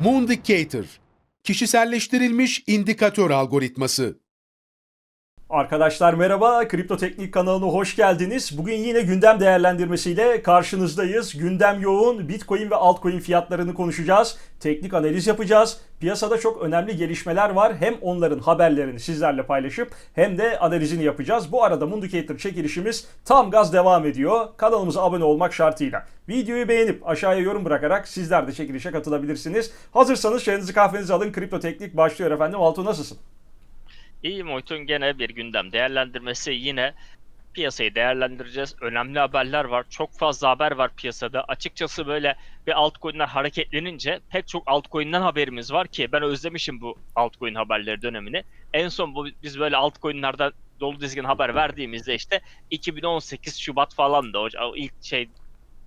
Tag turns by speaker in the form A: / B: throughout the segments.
A: Moondicator Kişiselleştirilmiş indikatör algoritması
B: Arkadaşlar merhaba, Kripto Teknik kanalına hoş geldiniz. Bugün yine gündem değerlendirmesiyle karşınızdayız. Gündem yoğun, Bitcoin ve altcoin fiyatlarını konuşacağız. Teknik analiz yapacağız. Piyasada çok önemli gelişmeler var. Hem onların haberlerini sizlerle paylaşıp hem de analizini yapacağız. Bu arada Mundicator çekilişimiz tam gaz devam ediyor. Kanalımıza abone olmak şartıyla. Videoyu beğenip aşağıya yorum bırakarak sizler de çekilişe katılabilirsiniz. Hazırsanız çayınızı kahvenizi alın. Kripto Teknik başlıyor efendim. Altuğ nasılsın?
C: İyi Moytun gene bir gündem değerlendirmesi yine piyasayı değerlendireceğiz. Önemli haberler var. Çok fazla haber var piyasada. Açıkçası böyle bir altcoin'ler hareketlenince pek çok altcoin'den haberimiz var ki ben özlemişim bu altcoin haberleri dönemini. En son bu biz böyle altcoin'lerden dolu dizgin haber verdiğimizde işte 2018 Şubat falandı. O, o ilk şey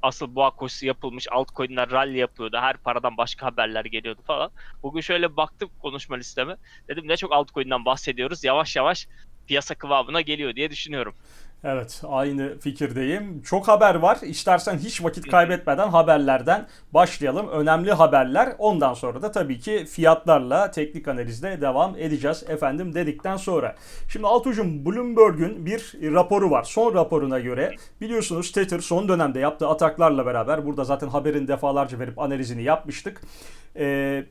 C: asıl boğa koşusu yapılmış altcoin'ler rally yapıyordu. Her paradan başka haberler geliyordu falan. Bugün şöyle baktım konuşma listeme. Dedim ne çok altcoin'den bahsediyoruz. Yavaş yavaş piyasa kıvamına geliyor diye düşünüyorum.
B: Evet aynı fikirdeyim. Çok haber var. İstersen hiç vakit kaybetmeden haberlerden başlayalım. Önemli haberler. Ondan sonra da tabii ki fiyatlarla teknik analizle devam edeceğiz efendim dedikten sonra. Şimdi Altuğ'cum Bloomberg'ün bir raporu var. Son raporuna göre biliyorsunuz Tether son dönemde yaptığı ataklarla beraber burada zaten haberin defalarca verip analizini yapmıştık. Eee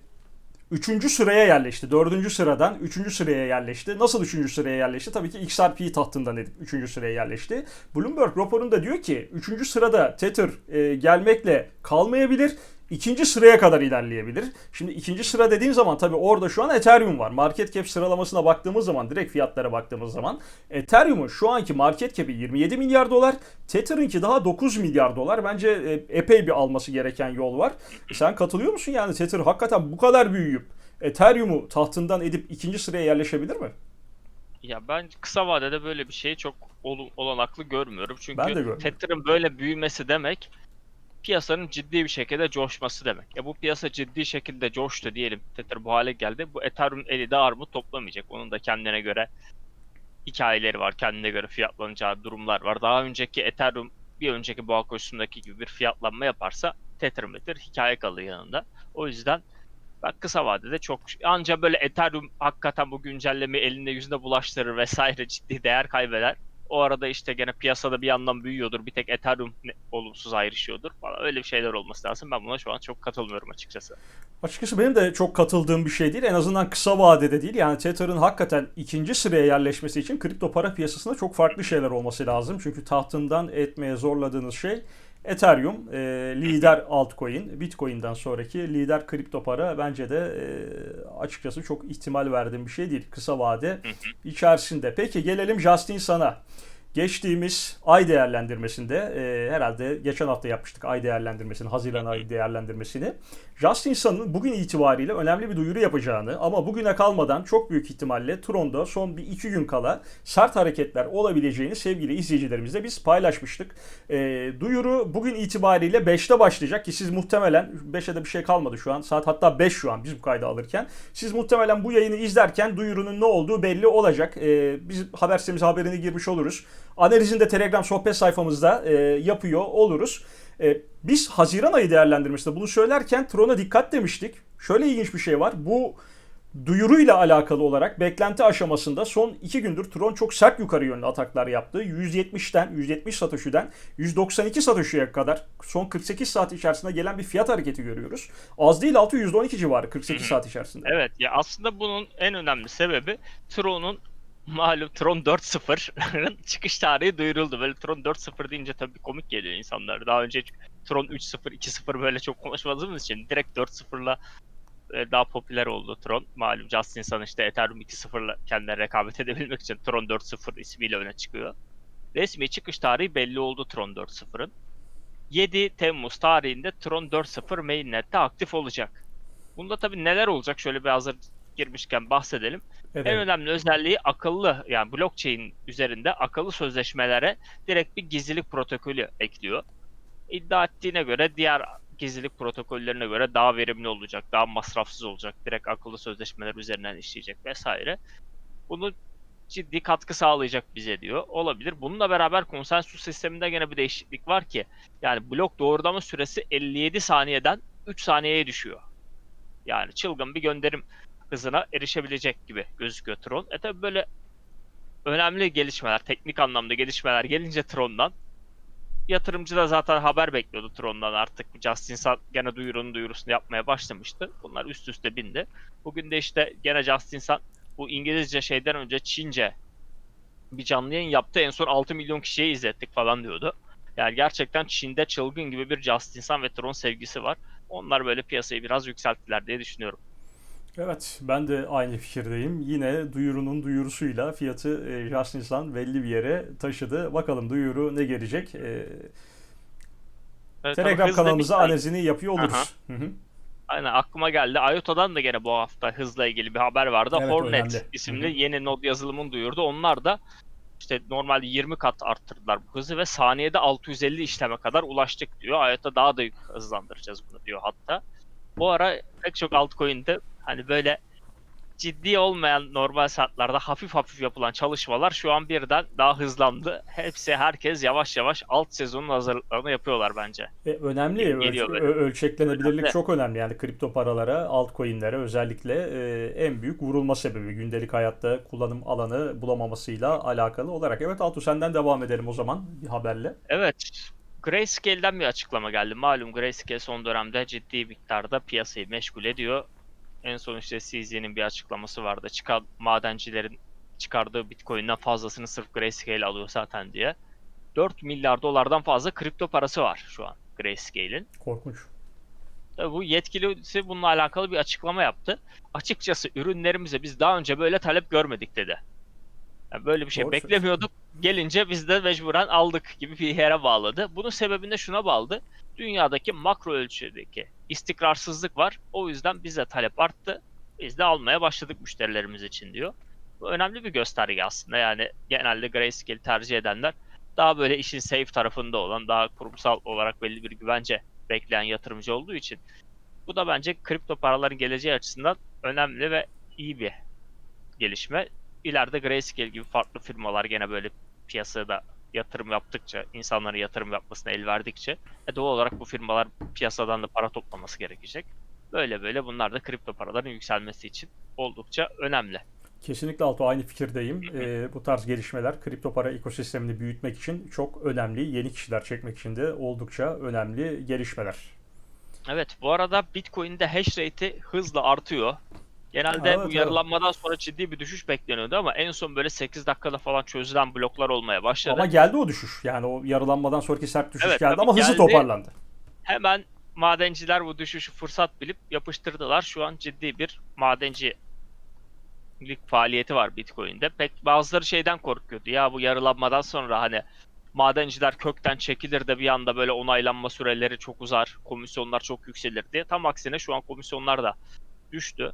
B: 3. sıraya yerleşti. 4. sıradan 3. sıraya yerleşti. Nasıl 3. sıraya yerleşti? Tabii ki XRP tahtından edip 3. sıraya yerleşti. Bloomberg raporunda diyor ki 3. sırada Tether e, gelmekle kalmayabilir. İkinci sıraya kadar ilerleyebilir. Şimdi ikinci sıra dediğim zaman tabii orada şu an Ethereum var. Market cap sıralamasına baktığımız zaman, direkt fiyatlara baktığımız zaman Ethereum'un şu anki market cap'i 27 milyar dolar. Tether'ınki daha 9 milyar dolar. Bence e, epey bir alması gereken yol var. Sen katılıyor musun yani Tether hakikaten bu kadar büyüyüp Ethereum'u tahtından edip ikinci sıraya yerleşebilir mi?
C: Ya ben kısa vadede böyle bir şeyi çok ol- olanaklı görmüyorum. Çünkü. Tether'ın böyle büyümesi demek piyasanın ciddi bir şekilde coşması demek. Ya bu piyasa ciddi şekilde coştu diyelim. Tether bu hale geldi. Bu Ethereum eli de armut toplamayacak. Onun da kendine göre hikayeleri var. Kendine göre fiyatlanacağı durumlar var. Daha önceki Ethereum bir önceki boğa koşusundaki gibi bir fiyatlanma yaparsa Tether Tether hikaye kalıyor yanında. O yüzden ben kısa vadede çok anca böyle Ethereum hakikaten bu güncellemeyi elinde yüzünde bulaştırır vesaire ciddi değer kaybeder. O arada işte gene piyasada bir yandan büyüyordur. Bir tek Ethereum olumsuz ayrışıyordur falan. Öyle bir şeyler olması lazım. Ben buna şu an çok katılmıyorum açıkçası.
B: Açıkçası benim de çok katıldığım bir şey değil. En azından kısa vadede değil. Yani Tether'ın hakikaten ikinci sıraya yerleşmesi için kripto para piyasasında çok farklı şeyler olması lazım. Çünkü tahtından etmeye zorladığınız şey Ethereum, e, lider altcoin, Bitcoin'den sonraki lider kripto para bence de e, açıkçası çok ihtimal verdiğim bir şey değil kısa vade içerisinde. Peki gelelim Justin sana. Geçtiğimiz ay değerlendirmesinde e, herhalde geçen hafta yapmıştık ay değerlendirmesini, Haziran ayı değerlendirmesini. Justin Sun'ın bugün itibariyle önemli bir duyuru yapacağını ama bugüne kalmadan çok büyük ihtimalle Tron'da son bir iki gün kala sert hareketler olabileceğini sevgili izleyicilerimizle biz paylaşmıştık. E, duyuru bugün itibariyle 5'te başlayacak ki siz muhtemelen 5'e de bir şey kalmadı şu an. Saat hatta 5 şu an biz bu kaydı alırken. Siz muhtemelen bu yayını izlerken duyurunun ne olduğu belli olacak. E, biz haber sitemize haberini girmiş oluruz. Analizini de Telegram sohbet sayfamızda e, yapıyor oluruz. E, biz Haziran ayı değerlendirmesinde bunu söylerken Tron'a dikkat demiştik. Şöyle ilginç bir şey var. Bu duyuruyla alakalı olarak beklenti aşamasında son iki gündür Tron çok sert yukarı yönlü ataklar yaptı. 170'ten 170 Satoshi'den 192 Satoshi'ye kadar son 48 saat içerisinde gelen bir fiyat hareketi görüyoruz. Az değil altı %12 civarı 48 saat içerisinde.
C: Evet ya aslında bunun en önemli sebebi Tron'un malum Tron 4.0'ın çıkış tarihi duyuruldu. Böyle Tron 4.0 deyince tabii komik geliyor insanlar. Daha önce Tron 3.0, 2.0 böyle çok konuşmadığımız için direkt 4.0'la e, daha popüler oldu Tron. Malum Justin Sun işte Ethereum 2.0'la kendine rekabet edebilmek için Tron 4.0 ismiyle öne çıkıyor. Resmi çıkış tarihi belli oldu Tron 4.0'ın. 7 Temmuz tarihinde Tron 4.0 mainnet'te aktif olacak. Bunda tabii neler olacak şöyle bir hazır girmişken bahsedelim.
B: Evet.
C: En önemli özelliği akıllı yani blockchain üzerinde akıllı sözleşmelere direkt bir gizlilik protokolü ekliyor. İddia ettiğine göre diğer gizlilik protokollerine göre daha verimli olacak, daha masrafsız olacak, direkt akıllı sözleşmeler üzerinden işleyecek vesaire. Bunu ciddi katkı sağlayacak bize diyor. Olabilir. Bununla beraber konsensus sisteminde gene bir değişiklik var ki yani blok doğrulama süresi 57 saniyeden 3 saniyeye düşüyor. Yani çılgın bir gönderim hızına erişebilecek gibi gözüküyor Tron. E tabi böyle önemli gelişmeler, teknik anlamda gelişmeler gelince Tron'dan yatırımcı da zaten haber bekliyordu Tron'dan artık. Justin Sun gene duyurunun duyurusunu yapmaya başlamıştı. Bunlar üst üste bindi. Bugün de işte gene Justin Sun bu İngilizce şeyden önce Çince bir canlı yayın yaptı. En son 6 milyon kişiye izlettik falan diyordu. Yani gerçekten Çin'de çılgın gibi bir Justin Sun ve Tron sevgisi var. Onlar böyle piyasayı biraz yükselttiler diye düşünüyorum.
B: Evet, ben de aynı fikirdeyim. Yine duyurunun duyurusuyla fiyatı e, Insan belli bir yere taşıdı. Bakalım duyuru ne gelecek? E,
C: Evet,
B: Telegram kanalımıza
C: demişken-
B: analizini yapıyor oluruz. Hı hı.
C: Aynen aklıma geldi. IOTA'dan da gene bu hafta hızla ilgili bir haber vardı.
B: Evet,
C: Hornet
B: önemli.
C: isimli
B: Hı hı.
C: yeni node yazılımını duyurdu. Onlar da işte normalde 20 kat arttırdılar bu hızı ve saniyede 650 işleme kadar ulaştık diyor. IOTA daha da hızlandıracağız bunu diyor hatta. Bu ara pek çok altcoin'de hani böyle ciddi olmayan normal saatlarda hafif hafif yapılan çalışmalar şu an birden daha hızlandı. Hepsi herkes yavaş yavaş alt sezonun hazırlıklarını yapıyorlar bence.
B: E, önemli.
C: Geliyor
B: Ölç-
C: böyle.
B: ö- ölçeklenebilirlik
C: Önemli.
B: çok önemli. Yani kripto paralara, altcoin'lere özellikle e, en büyük vurulma sebebi gündelik hayatta kullanım alanı bulamamasıyla alakalı olarak. Evet Altu senden devam edelim o zaman bir haberle.
C: Evet. Grayscale'den bir açıklama geldi. Malum Grayscale son dönemde ciddi miktarda piyasayı meşgul ediyor. En son işte CZ'nin bir açıklaması vardı. Çıkan madencilerin çıkardığı Bitcoin'den fazlasını sırf Grayscale alıyor zaten diye. 4 milyar dolardan fazla kripto parası var şu an Grayscale'in.
B: Korkunç.
C: Tabii bu yetkilisi bununla alakalı bir açıklama yaptı. Açıkçası ürünlerimize biz daha önce böyle talep görmedik dedi. Yani böyle bir şey
B: Doğru
C: beklemiyorduk. Gelince biz de mecburen aldık gibi bir yere bağladı. Bunun sebebini de şuna bağladı. Dünyadaki makro ölçüdeki istikrarsızlık var. O yüzden bize talep arttı. Biz de almaya başladık müşterilerimiz için diyor. Bu önemli bir gösterge aslında. Yani genelde Grayscale tercih edenler daha böyle işin safe tarafında olan, daha kurumsal olarak belli bir güvence bekleyen yatırımcı olduğu için bu da bence kripto paraların geleceği açısından önemli ve iyi bir gelişme. İleride Grayscale gibi farklı firmalar gene böyle piyasada yatırım yaptıkça, insanların yatırım yapmasına el verdikçe e doğal olarak bu firmalar piyasadan da para toplaması gerekecek. Böyle böyle bunlar da kripto paraların yükselmesi için oldukça önemli.
B: Kesinlikle Altu aynı fikirdeyim. E, bu tarz gelişmeler kripto para ekosistemini büyütmek için çok önemli. Yeni kişiler çekmek için de oldukça önemli gelişmeler.
C: Evet bu arada Bitcoin'de hash rate'i hızla artıyor. Genelde
B: Evet,
C: bu
B: evet.
C: yarılanmadan sonra ciddi bir düşüş bekleniyordu ama en son böyle 8 dakikada falan çözülen bloklar olmaya başladı.
B: Ama geldi o düşüş. Yani o yarılanmadan sonraki sert düşüş
C: Evet,
B: geldi ama hızlı
C: geldi.
B: toparlandı.
C: Hemen madenciler bu düşüşü fırsat bilip yapıştırdılar. Şu an ciddi bir madencilik faaliyeti var Bitcoin'de. Pek bazıları şeyden korkuyordu. Ya bu yarılanmadan sonra hani madenciler kökten çekilir de bir anda böyle onaylanma süreleri çok uzar, komisyonlar çok yükselir diye. Tam aksine şu an komisyonlar da düştü.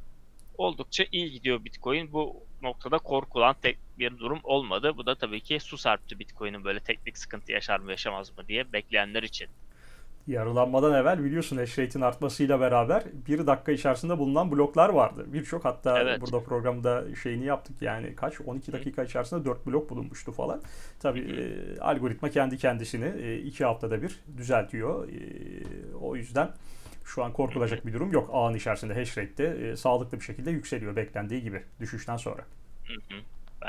C: Oldukça iyi gidiyor Bitcoin. Bu noktada korkulan tek bir durum olmadı. Bu da tabii ki su serpti Bitcoin'in böyle teknik sıkıntı yaşar mı yaşamaz mı diye bekleyenler için.
B: Yarılanmadan evvel biliyorsun hash rate'in artmasıyla beraber bir dakika içerisinde bulunan bloklar vardı. Birçok hatta
C: Evet.
B: burada programda şeyini yaptık yani kaç 12 dakika içerisinde 4 blok bulunmuştu falan. Tabii e, algoritma kendi kendisini e, iki haftada bir düzeltiyor. E, o yüzden şu an korkulacak bir durum yok. Ağın içerisinde hash rate de e, sağlıklı bir şekilde yükseliyor beklendiği gibi düşüşten sonra.
C: Hı hı.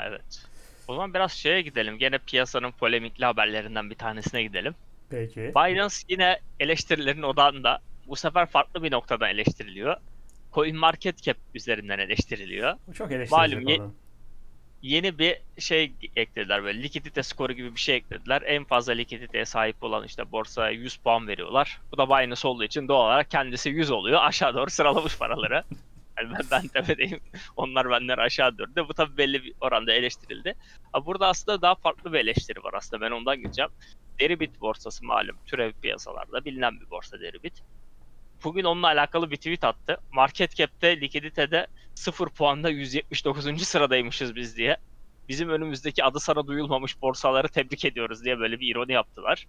C: Evet. O zaman biraz şeye gidelim. Gene piyasanın polemikli haberlerinden bir tanesine gidelim.
B: Peki.
C: Binance yine eleştirilerin odağında. Bu sefer farklı bir noktadan eleştiriliyor. CoinMarketCap üzerinden eleştiriliyor.
B: Çok eleştirecek
C: Malum. Yeni bir şey eklediler böyle likidite skoru gibi bir şey eklediler. En fazla likiditeye sahip olan işte borsaya 100 puan veriyorlar. Bu da Binance olduğu için doğal olarak kendisi 100 oluyor. Aşağı doğru sıralamış paraları. Yani ben, ben tepedeyim. Onlar benden aşağı doğru. Bu tabii belli bir oranda eleştirildi. Ama burada aslında daha farklı bir eleştiri var aslında. Ben ondan gideceğim. Deribit borsası malum türev piyasalarda bilinen bir borsa Deribit. Bugün onunla alakalı bir tweet attı. Market cap'te likiditede 0 puanda 179. sıradaymışız biz diye. Bizim önümüzdeki adı sana duyulmamış borsaları tebrik ediyoruz diye böyle bir ironi yaptılar.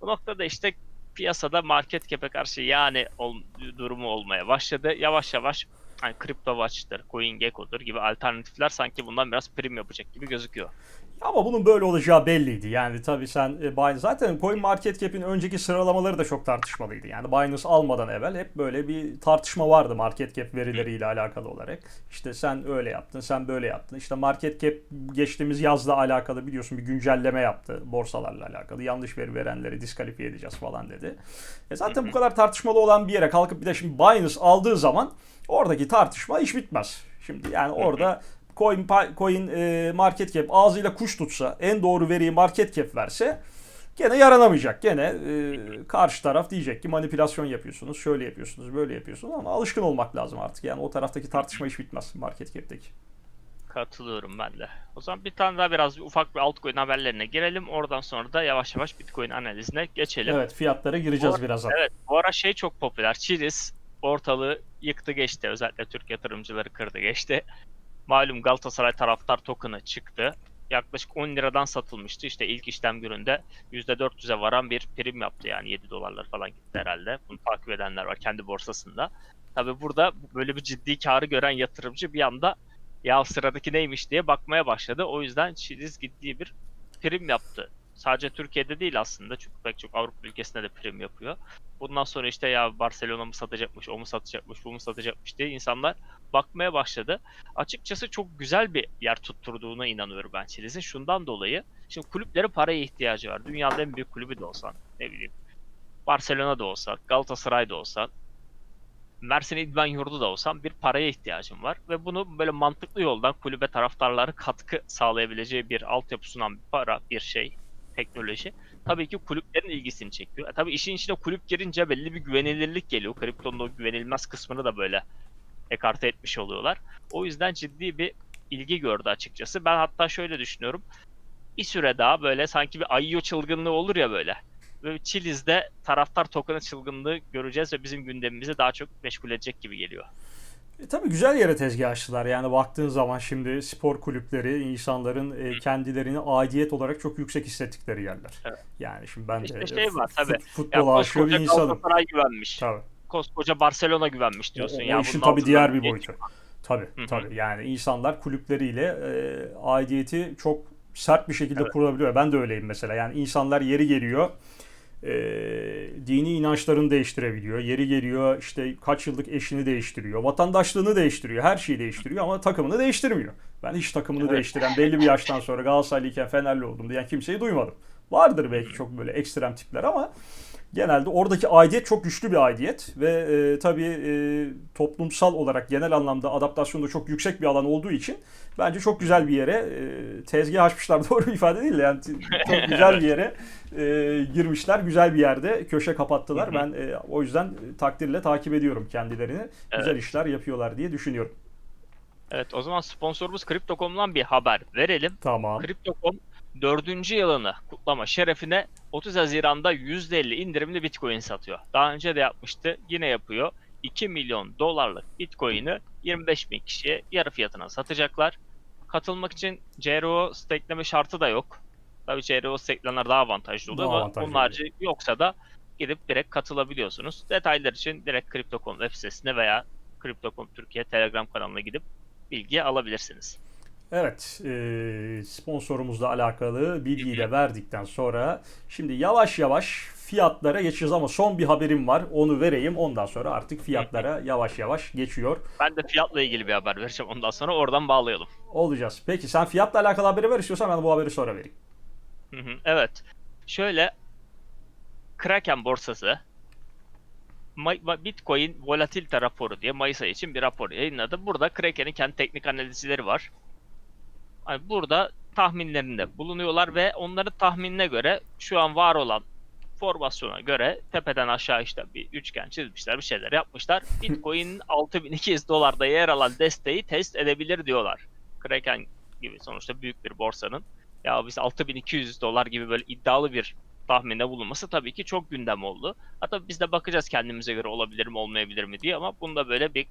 C: Bu noktada işte piyasada market cap'e karşı yani ol, durumu olmaya başladı. Yavaş yavaş hani CryptoWatch'tır, CoinGecko'dur gibi alternatifler sanki bundan biraz prim yapacak gibi gözüküyor.
B: Ama bunun böyle olacağı belliydi. Yani tabii sen e, Binance zaten Coin Market Cap'in önceki sıralamaları da çok tartışmalıydı. Yani Binance almadan evvel hep böyle bir tartışma vardı market cap verileriyle alakalı olarak. İşte sen öyle yaptın, sen böyle yaptın. İşte market cap geçtiğimiz yazla alakalı biliyorsun bir güncelleme yaptı borsalarla alakalı. Yanlış veri verenleri diskalifiye edeceğiz falan dedi. E zaten bu kadar tartışmalı olan bir yere kalkıp bir de şimdi Binance aldığı zaman oradaki tartışma iş bitmez. Şimdi yani orada coin, coin e, market cap ağzıyla kuş tutsa en doğru veriyi market cap verse gene yaranamayacak. Gene e, karşı taraf diyecek ki manipülasyon yapıyorsunuz, şöyle yapıyorsunuz, böyle yapıyorsunuz ama alışkın olmak lazım artık. Yani o taraftaki tartışma iş bitmez market cap'teki.
C: Katılıyorum ben de. O zaman bir tane daha biraz bir ufak bir altcoin haberlerine girelim. Oradan sonra da yavaş yavaş Bitcoin analizine geçelim.
B: Evet fiyatlara gireceğiz
C: Bu-
B: birazdan.
C: Evet, bu ara şey çok popüler. Chiliz ortalığı yıktı geçti. Özellikle Türk yatırımcıları kırdı geçti. Malum Galatasaray taraftar token'ı çıktı. Yaklaşık 10 liradan satılmıştı. İşte ilk işlem gününde %400'e varan bir prim yaptı. Yani 7 dolarlar falan gitti herhalde. Bunu takip edenler var kendi borsasında. Tabi burada böyle bir ciddi karı gören yatırımcı bir anda ya sıradaki neymiş diye bakmaya başladı. O yüzden Chiliz ciddi bir prim yaptı. Sadece Türkiye'de değil aslında çünkü pek çok Avrupa ülkesinde de prim yapıyor. Bundan sonra işte ya Barcelona mı satacakmış, o mu satacakmış, bu mu satacakmış diye insanlar bakmaya başladı. Açıkçası çok güzel bir yer tutturduğuna inanıyorum ben Chiliz'in. Şundan dolayı, şimdi kulüplerin paraya ihtiyacı var. Dünyanın en büyük kulübü de olsan, ne bileyim, Barcelona'da olsa, Galatasaray'da olsan, Mersin İdman Yurdu da olsam bir paraya ihtiyacım var. Ve bunu böyle mantıklı yoldan kulübe taraftarları katkı sağlayabileceği bir altyapı sunan bir para, bir şey, teknoloji tabii ki kulüplerin ilgisini çekiyor. E, tabii işin içine kulüp girince belli bir güvenilirlik geliyor. Kriptonun o güvenilmez kısmını da böyle ekarte etmiş oluyorlar. O yüzden ciddi bir ilgi gördü açıkçası. Ben hatta şöyle düşünüyorum. Bir süre daha böyle sanki bir Ayyo çılgınlığı olur ya böyle. Böyle Chiliz'de taraftar token'ı çılgınlığı göreceğiz ve bizim gündemimizi daha çok meşgul edecek gibi geliyor.
B: E, tabii güzel yere tezgah açtılar. Yani baktığın zaman şimdi spor kulüpleri insanların e, kendilerini aidiyet olarak çok yüksek hissettikleri yerler.
C: Evet.
B: Yani şimdi ben de
C: İşte
B: e,
C: şey var tabii.
B: fut-
C: Ya
B: futbola aşıyor bir insanım.
C: Güvenmiş.
B: Tabii.
C: Koskoca Barcelona güvenmiş diyorsun
B: o
C: ya.
B: işin tabii diğer bir boyutu. Tabii
C: Hı hı.
B: tabii. Yani insanlar kulüpleriyle e, aidiyeti çok sert bir şekilde
C: Evet.
B: kurabiliyor. Ben de öyleyim mesela. Yani insanlar yeri geliyor e, dini inançlarını değiştirebiliyor. Yeri geliyor işte kaç yıllık eşini değiştiriyor. Vatandaşlığını değiştiriyor. Her şeyi değiştiriyor ama takımını değiştirmiyor. Ben hiç takımını değiştiren belli bir yaştan sonra Galatasaraylıyken Fenerli oldum diyen kimseyi duymadım. Vardır belki çok böyle ekstrem tipler ama genelde oradaki aidiyet çok güçlü bir aidiyet ve e, tabii e, toplumsal olarak genel anlamda adaptasyonda çok yüksek bir alan olduğu için bence çok güzel bir yere e, tezgah açmışlar doğru bir ifade değil de yani çok güzel bir yere e, girmişler güzel bir yerde köşe kapattılar
C: Hı hı.
B: ben e, o yüzden takdirle takip ediyorum kendilerini güzel işler yapıyorlar diye düşünüyorum.
C: Evet o zaman sponsorumuz Crypto.com'dan bir haber verelim.
B: Tamam.
C: Crypto.com dördüncü yılını kutlama şerefine 30 Haziran'da %50 indirimli Bitcoin satıyor. Daha önce de yapmıştı. Yine yapıyor. 2 milyon dolarlık Bitcoin'i 25 bin kişiye yarı fiyatına satacaklar. Katılmak için CRO stakeleme şartı da yok. Tabii CRO stakelenler daha avantajlı oluyor
B: Daha
C: ama
B: avantajlı
C: bunun harici yoksa da gidip direkt katılabiliyorsunuz. Detaylar için direkt Crypto.com web sitesine veya Crypto.com Türkiye Telegram kanalına gidip bilgi alabilirsiniz.
B: Evet, e, sponsorumuzla alakalı bilgiyi de verdikten sonra şimdi yavaş yavaş fiyatlara geçeceğiz ama son bir haberim var. Onu vereyim. Ondan sonra artık fiyatlara yavaş yavaş geçiyor
C: Ben de fiyatla ilgili bir haber vereceğim ondan sonra oradan bağlayalım.
B: olacağız. Peki sen fiyatla alakalı haberi ver istiyorsan ben bu haberi sonra vereyim.
C: Evet. Şöyle Kraken borsası Bitcoin volatilite raporu diye Mayıs ayı için bir rapor yayınladı. Burada Kraken'in kendi teknik analizleri var. Burada tahminlerinde bulunuyorlar ve onların tahminine göre şu an var olan formasyona göre tepeden aşağı işte bir üçgen çizmişler, bir şeyler yapmışlar. Bitcoin 6200 dolarda yer alan desteği test edebilir diyorlar. Kraken gibi sonuçta büyük bir borsanın ya biz 6200 dolar gibi böyle iddialı bir tahminde bulunması tabii ki çok gündem oldu. Hatta biz de bakacağız kendimize göre olabilir mi olmayabilir mi diye ama bunda böyle bir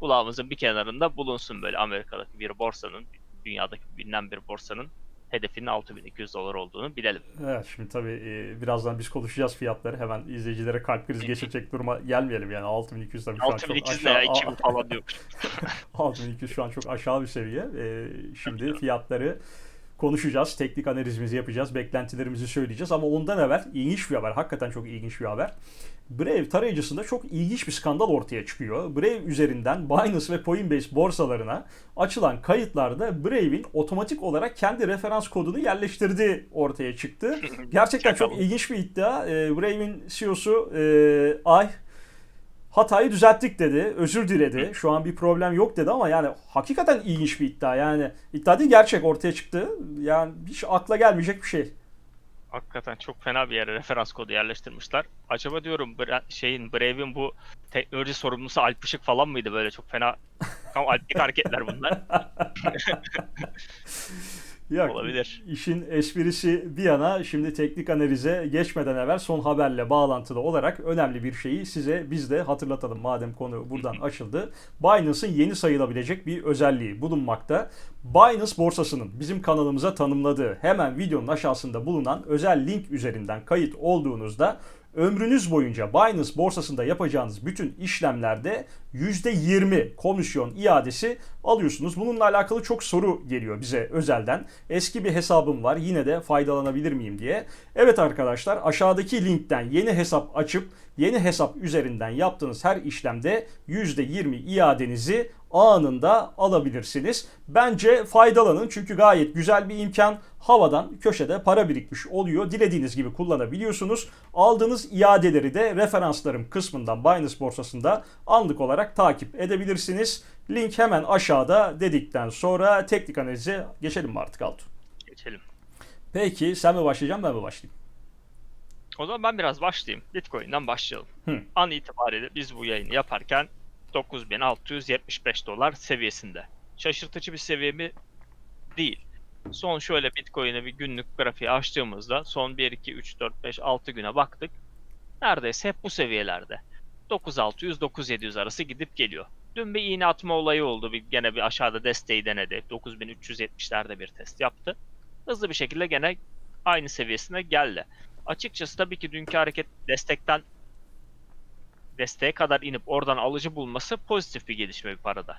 C: kulağımızın bir kenarında bulunsun böyle Amerika'daki bir borsanın, dünyadaki bilinen bir borsanın hedefinin 6200 dolar olduğunu bilelim.
B: Evet şimdi tabii e, birazdan biz konuşacağız fiyatları. Hemen izleyicilere kalp krizi geçirecek duruma gelmeyelim yani 6200 tabii şu an çok
C: 6200 ne ya
B: aşağı.
C: 2000 falan diyor.
B: 6200 şu an çok aşağı bir seviye. Ee, şimdi fiyatları konuşacağız. Teknik analizimizi yapacağız. Beklentilerimizi söyleyeceğiz. Ama ondan evvel ilginç bir haber. Hakikaten çok ilginç bir haber. Brave tarayıcısında çok ilginç bir skandal ortaya çıkıyor. Brave üzerinden Binance ve Coinbase borsalarına açılan kayıtlarda Brave'in otomatik olarak kendi referans kodunu yerleştirdiği ortaya çıktı. Gerçekten çok ilginç bir iddia. Ee, Brave'in CEO'su e, Ay hatayı düzelttik dedi. Özür diledi. Şu an bir problem yok dedi ama yani hakikaten ilginç bir iddia. Yani iddia değil gerçek ortaya çıktı. Yani hiç akla gelmeyecek bir şey.
C: Hakikaten çok fena bir yere referans kodu yerleştirmişler. Acaba diyorum Bra- şeyin Brave'in bu teknoloji sorumlusu Alp Işık falan mıydı böyle çok fena tam Alplik hareketler bunlar.
B: Yok,
C: Olabilir.
B: İşin esprisi bir yana şimdi teknik analize geçmeden evvel son haberle bağlantılı olarak önemli bir şeyi size biz de hatırlatalım madem konu buradan açıldı. Binance'ın yeni sayılabilecek bir özelliği bulunmakta. Binance borsasının bizim kanalımıza tanımladığı hemen videonun aşağısında bulunan özel link üzerinden kayıt olduğunuzda ömrünüz boyunca Binance borsasında yapacağınız bütün işlemlerde %20 komisyon iadesi alıyorsunuz. Bununla alakalı çok soru geliyor bize özelden. Eski bir hesabım var yine de faydalanabilir miyim diye. Evet arkadaşlar aşağıdaki linkten yeni hesap açıp yeni hesap üzerinden yaptığınız her işlemde %20 iadenizi anında alabilirsiniz. Bence faydalanın çünkü gayet güzel bir imkan. Havadan köşede para birikmiş oluyor. Dilediğiniz gibi kullanabiliyorsunuz. Aldığınız iadeleri de referanslarım kısmından Binance borsasında anlık olarak takip edebilirsiniz. Link hemen aşağıda dedikten sonra teknik analize geçelim mi artık Altu?
C: Geçelim.
B: Peki sen mi başlayacaksın ben mi başlayayım?
C: O zaman ben biraz başlayayım. Bitcoin'den başlayalım.
B: Hı.
C: An itibariyle biz bu yayını yaparken 9675 dolar seviyesinde. Şaşırtıcı bir seviye mi? Değil. Son şöyle Bitcoin'e bir günlük grafiği açtığımızda son 1, 2, 3, 4, 5, 6 güne baktık. Neredeyse hep bu seviyelerde. 9600-9700 arası gidip geliyor. Dün bir iğne atma olayı oldu. Bir, gene bir aşağıda desteği denedi. 9370'lerde bir test yaptı. Hızlı bir şekilde gene aynı seviyesine geldi. Açıkçası tabii ki dünkü hareket destekten desteğe kadar inip oradan alıcı bulması pozitif bir gelişme bir parada.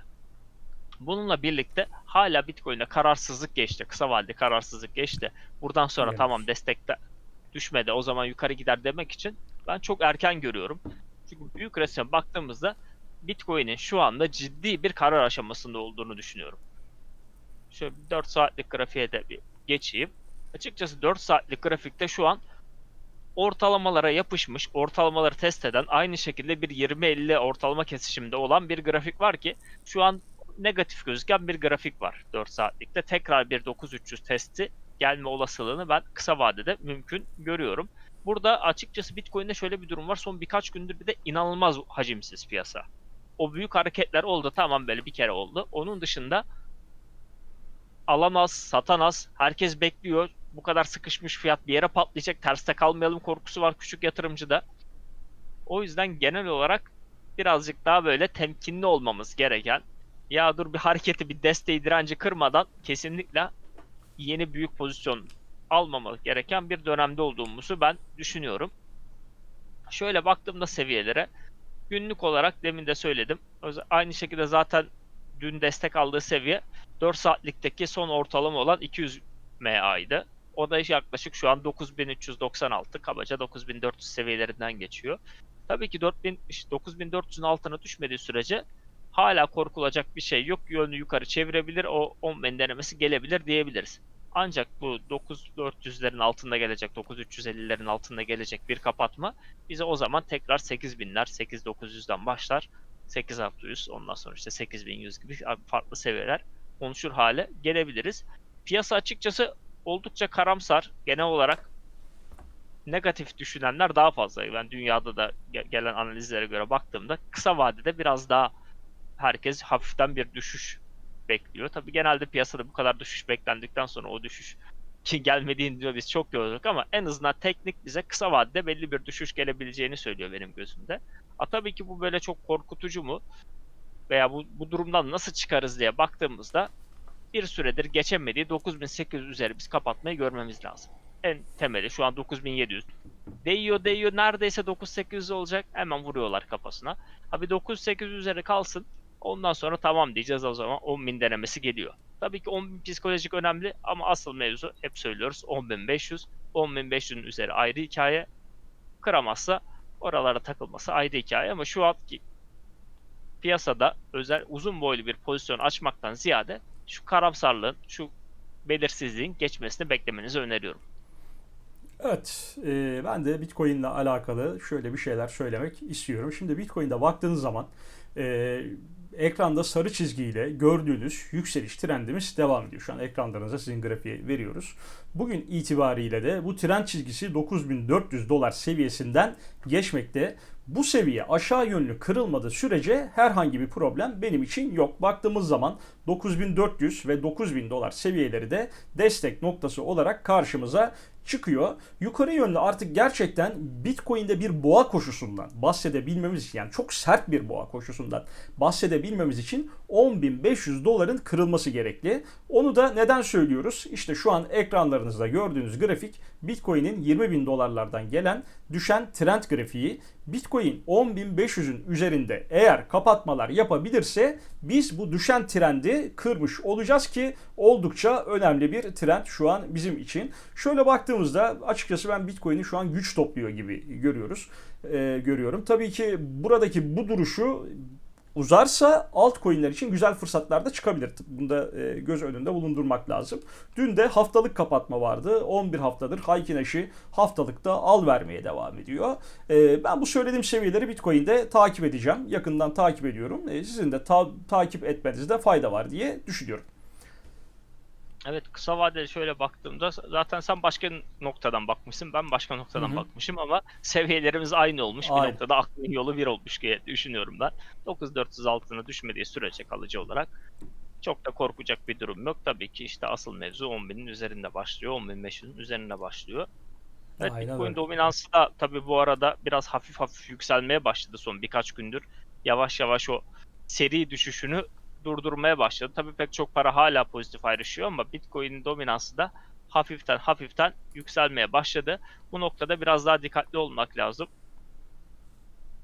C: Bununla birlikte hala Bitcoin'de kararsızlık geçti. Kısa vadeli kararsızlık geçti. Buradan sonra
B: Evet.
C: tamam destekte düşmedi o zaman yukarı gider demek için ben çok erken görüyorum. Çünkü büyük resme baktığımızda Bitcoin'in şu anda ciddi bir karar aşamasında olduğunu düşünüyorum. Şöyle 4 saatlik grafiğe de bir geçeyim. Açıkçası 4 saatlik grafikte şu an ortalamalara yapışmış, ortalamaları test eden aynı şekilde bir 20-50 ortalama kesişimde olan bir grafik var ki şu an negatif gözüken bir grafik var 4 saatlikte. Tekrar bir 9300 testi gelme olasılığını ben kısa vadede mümkün görüyorum. Burada açıkçası Bitcoin'de şöyle bir durum var. Son birkaç gündür bir de inanılmaz hacimsiz piyasa. O büyük hareketler oldu tamam böyle bir kere oldu. Onun dışında alan az, satan az. Herkes bekliyor. Bu kadar sıkışmış fiyat bir yere patlayacak. Terste kalmayalım korkusu var küçük yatırımcıda. O yüzden genel olarak birazcık daha böyle temkinli olmamız gereken ya dur bir hareketi bir desteği direnci kırmadan kesinlikle yeni büyük pozisyon almamalı gereken bir dönemde olduğumuzu ben düşünüyorum. Şöyle baktığımda seviyelere günlük olarak demin de söyledim. Aynı şekilde zaten dün destek aldığı seviye 4 saatlikteki son ortalama olan 200 MA'ydı. O da yaklaşık şu an 9396 kabaca 9400 seviyelerinden geçiyor. Tabii ki 4000 işte 9400'ün altına düşmediği sürece hala korkulacak bir şey yok. Yönünü yukarı çevirebilir. O 10 bin denemesi gelebilir diyebiliriz. Ancak bu 9400'lerin altında gelecek, 9350'lerin altında gelecek bir kapatma bize o zaman tekrar 8000'ler, 8900'den başlar. 8600 ondan sonra işte 8100 gibi farklı seviyeler konuşur hale gelebiliriz. Piyasa açıkçası oldukça karamsar. Genel olarak negatif düşünenler daha fazla. Ben dünyada da ge- gelen analizlere göre baktığımda kısa vadede biraz daha herkes hafiften bir düşüş bekliyor. Tabii genelde piyasada bu kadar düşüş beklendikten sonra o düşüş ki gelmediğini diyor biz çok gördük ama en azından teknik bize kısa vadede belli bir düşüş gelebileceğini söylüyor benim gözümde. A tabii ki bu böyle çok korkutucu mu? Veya bu, bu durumdan nasıl çıkarız diye baktığımızda bir süredir geçemediği 9800 üzeri biz kapatmayı görmemiz lazım. En temeli şu an 9700. Değiyor değiyor neredeyse 9800 olacak hemen vuruyorlar kafasına. Abi 9800 üzeri kalsın ondan sonra tamam diyeceğiz o zaman 10.000 denemesi geliyor. Tabii ki 10.000 psikolojik önemli ama asıl mevzu hep söylüyoruz 10.500. 10.500'ün üzeri ayrı hikaye. Kıramazsa oralara takılması ayrı hikaye ama şu anki piyasada özel uzun boylu bir pozisyon açmaktan ziyade şu karamsarlığın, şu belirsizliğin geçmesini beklemenizi öneriyorum.
B: Evet, e, ben de Bitcoin ile alakalı şöyle bir şeyler söylemek istiyorum. Şimdi Bitcoin'de baktığınız zaman e, ekranda sarı çizgiyle gördüğünüz yükseliş trendimiz devam ediyor. Şu an ekranlarınıza sizin grafiği veriyoruz. Bugün itibariyle de bu trend çizgisi 9400 dolar seviyesinden geçmekte. Bu seviye aşağı yönlü kırılmadığı sürece herhangi bir problem benim için yok. Baktığımız zaman 9400 ve 9000 dolar seviyeleri de destek noktası olarak karşımıza çıkıyor. Yukarı yönlü artık gerçekten Bitcoin'de bir boğa koşusundan bahsedebilmemiz için yani çok sert bir boğa koşusundan bahsedebilmemiz için 10.500 doların kırılması gerekli. Onu da neden söylüyoruz? İşte şu an ekranlarınızda gördüğünüz grafik Bitcoin'in 20.000 dolarlardan gelen düşen trend grafiği. Bitcoin 10.500'ün üzerinde eğer kapatmalar yapabilirse biz bu düşen trendi kırmış olacağız ki oldukça önemli bir trend şu an bizim için. Şöyle baktığımızda açıkçası ben Bitcoin'i şu an güç topluyor gibi görüyoruz. Ee, görüyorum. Tabii ki buradaki bu duruşu uzarsa altcoin'ler için güzel fırsatlar da çıkabilir. Bunu da e, göz önünde bulundurmak lazım. Dün de haftalık kapatma vardı. 11 haftadır Haykinash'i haftalıkta al vermeye devam ediyor. E, ben bu söylediğim seviyeleri Bitcoin'de takip edeceğim. Yakından takip ediyorum. E, sizin de ta- takip etmenizde fayda var diye düşünüyorum.
C: Evet kısa vadeli şöyle baktığımda zaten sen başka noktadan bakmışsın ben başka noktadan
B: Hı hı.
C: bakmışım ama seviyelerimiz aynı olmuş.
B: Aynen.
C: Bir noktada aklın yolu bir olmuş diye düşünüyorum ben. 9400 altına düşmediği sürece kalıcı olarak çok da korkacak bir durum yok. Tabii ki işte asıl mevzu 10.000'in üzerinde başlıyor. 10.500'ün üzerinde başlıyor. Evet
B: Aynen
C: Bitcoin
B: öyle.
C: dominansı da tabii bu arada biraz hafif hafif yükselmeye başladı son birkaç gündür. Yavaş yavaş o seri düşüşünü durdurmaya başladı. Tabii pek çok para hala pozitif ayrışıyor ama Bitcoin'in dominansı da hafiften hafiften yükselmeye başladı. Bu noktada biraz daha dikkatli olmak lazım.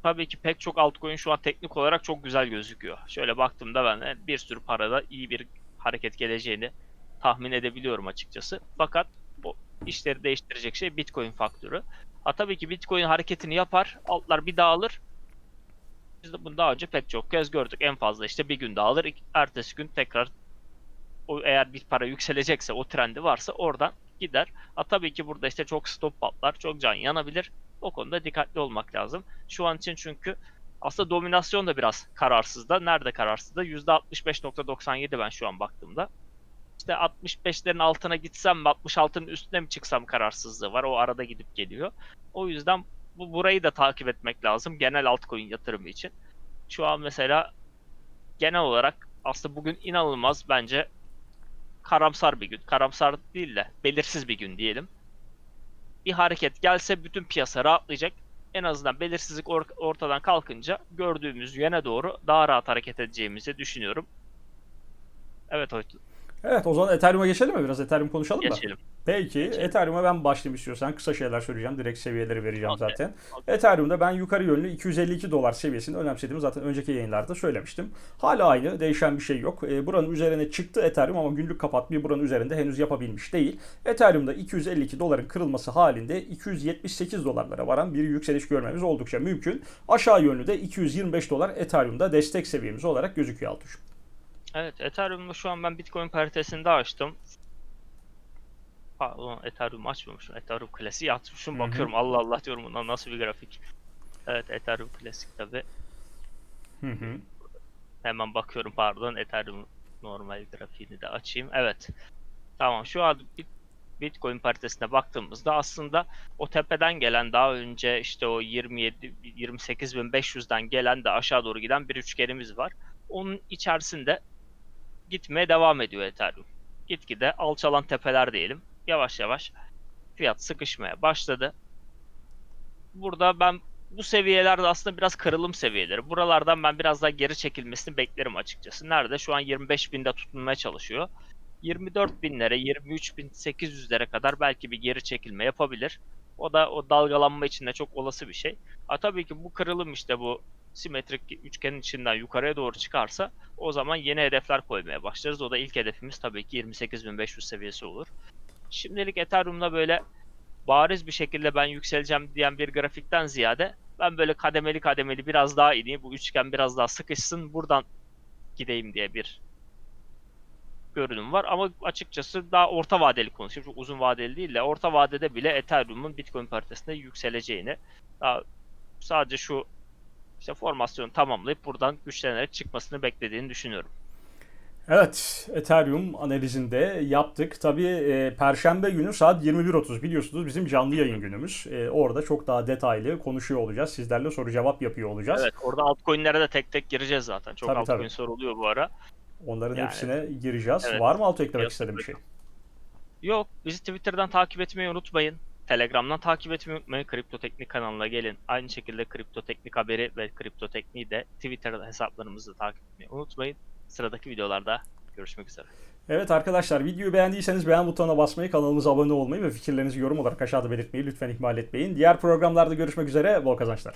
C: Tabii ki pek çok altcoin şu an teknik olarak çok güzel gözüküyor. Şöyle baktığımda ben bir sürü parada iyi bir hareket geleceğini tahmin edebiliyorum açıkçası. Fakat bu işleri değiştirecek şey Bitcoin faktörü. Ha tabii ki Bitcoin hareketini yapar, altlar bir dağılır. Biz de bunu daha önce pek çok kez gördük. En fazla işte bir gün dağılır, ik- ertesi gün tekrar o eğer bir para yükselecekse, o trendi varsa oradan gider. Ha tabii ki burada işte çok stop patlar, çok can yanabilir. O konuda dikkatli olmak lazım. Şu an için çünkü aslında dominasyon da biraz kararsız da. Nerede kararsız da? %65.97 ben şu an baktığımda. İşte 65'lerin altına gitsem mi 66'nın üstüne mi çıksam kararsızlığı var. O arada gidip geliyor. O yüzden bu burayı da takip etmek lazım genel altcoin yatırımı için. Şu an mesela genel olarak aslında bugün inanılmaz bence karamsar bir gün. Karamsar değil de belirsiz bir gün diyelim. Bir hareket gelse bütün piyasa rahatlayacak. En azından belirsizlik or- ortadan kalkınca gördüğümüz yöne doğru daha rahat hareket edeceğimizi düşünüyorum. Evet Oytun.
B: Evet o zaman Ethereum'a geçelim mi? Biraz Ethereum konuşalım da.
C: Geçelim.
B: Peki
C: Geçelim.
B: Ethereum'a ben başlayayım istiyorsan. Kısa şeyler söyleyeceğim. Direkt seviyeleri vereceğim
C: Okey,
B: zaten.
C: okey.
B: Ethereum'da ben yukarı yönlü 252 dolar seviyesini önemsediğimi zaten önceki yayınlarda söylemiştim. Hala aynı. Değişen bir şey yok. E, buranın üzerine çıktı Ethereum ama günlük kapatmayı buranın üzerinde henüz yapabilmiş değil. Ethereum'da 252 doların kırılması halinde 278 dolarlara varan bir yükseliş görmemiz oldukça mümkün. Aşağı yönlü de 225 dolar Ethereum'da destek seviyemiz olarak gözüküyor Altuş.
C: Evet, Ethereum'da şu an ben Bitcoin paritesini de açtım. Pardon, Ethereum açmamışım. Ethereum klasiği açmışım. Bakıyorum Allah Allah diyorum bundan nasıl bir grafik. Evet, Ethereum klasik tabi.
B: Hı hı.
C: Hemen bakıyorum pardon. Ethereum normal grafiğini de açayım. Evet. Tamam şu an Bit- Bitcoin paritesine baktığımızda aslında o tepeden gelen daha önce işte o 27 28.500'den gelen de aşağı doğru giden bir üçgenimiz var. Onun içerisinde gitmeye devam ediyor Ethereum. Gitgide alçalan tepeler diyelim. Yavaş yavaş fiyat sıkışmaya başladı. Burada ben bu seviyelerde aslında biraz kırılım seviyeleri. Buralardan ben biraz daha geri çekilmesini beklerim açıkçası. Nerede? Şu an 25 binde tutunmaya çalışıyor. 24 binlere, 23.800'lere kadar belki bir geri çekilme yapabilir. O da o dalgalanma içinde çok olası bir şey. Ha, tabii ki bu kırılım işte bu simetrik üçgenin içinden yukarıya doğru çıkarsa o zaman yeni hedefler koymaya başlarız. O da ilk hedefimiz tabii ki 28.500 seviyesi olur. Şimdilik Ethereum'da böyle bariz bir şekilde ben yükseleceğim diyen bir grafikten ziyade ben böyle kademeli kademeli biraz daha ineyim. Bu üçgen biraz daha sıkışsın. Buradan gideyim diye bir görünüm var. Ama açıkçası daha orta vadeli konuşuyorum. Çok uzun vadeli değil de orta vadede bile Ethereum'un Bitcoin paritesinde yükseleceğini daha sadece şu işte formasyonu tamamlayıp buradan güçlenerek çıkmasını beklediğini düşünüyorum.
B: Evet, Ethereum analizinde yaptık. Tabii e, Perşembe günü saat 21.30 biliyorsunuz bizim canlı yayın günümüz. E, orada çok daha detaylı konuşuyor olacağız. Sizlerle soru cevap yapıyor olacağız.
C: Evet orada altcoin'lere de tek tek gireceğiz zaten. Çok
B: Tabii,
C: altcoin
B: tabii.
C: soruluyor bu ara.
B: Onların
C: Yani,
B: hepsine gireceğiz.
C: evet.
B: Var mı altı eklemek
C: Piyasa
B: istediğin bir şey?
C: Yok bizi Twitter'dan takip etmeyi unutmayın. Telegram'dan takip etmeyi unutmayın. Kripto Teknik kanalına gelin. Aynı şekilde Kripto Teknik haberi ve Kripto Tekniği de Twitter hesaplarımızı takip etmeyi unutmayın. Sıradaki videolarda görüşmek üzere.
B: Evet arkadaşlar videoyu beğendiyseniz beğen butonuna basmayı, kanalımıza abone olmayı ve fikirlerinizi yorum olarak aşağıda belirtmeyi lütfen ihmal etmeyin. Diğer programlarda görüşmek üzere. Bol kazançlar.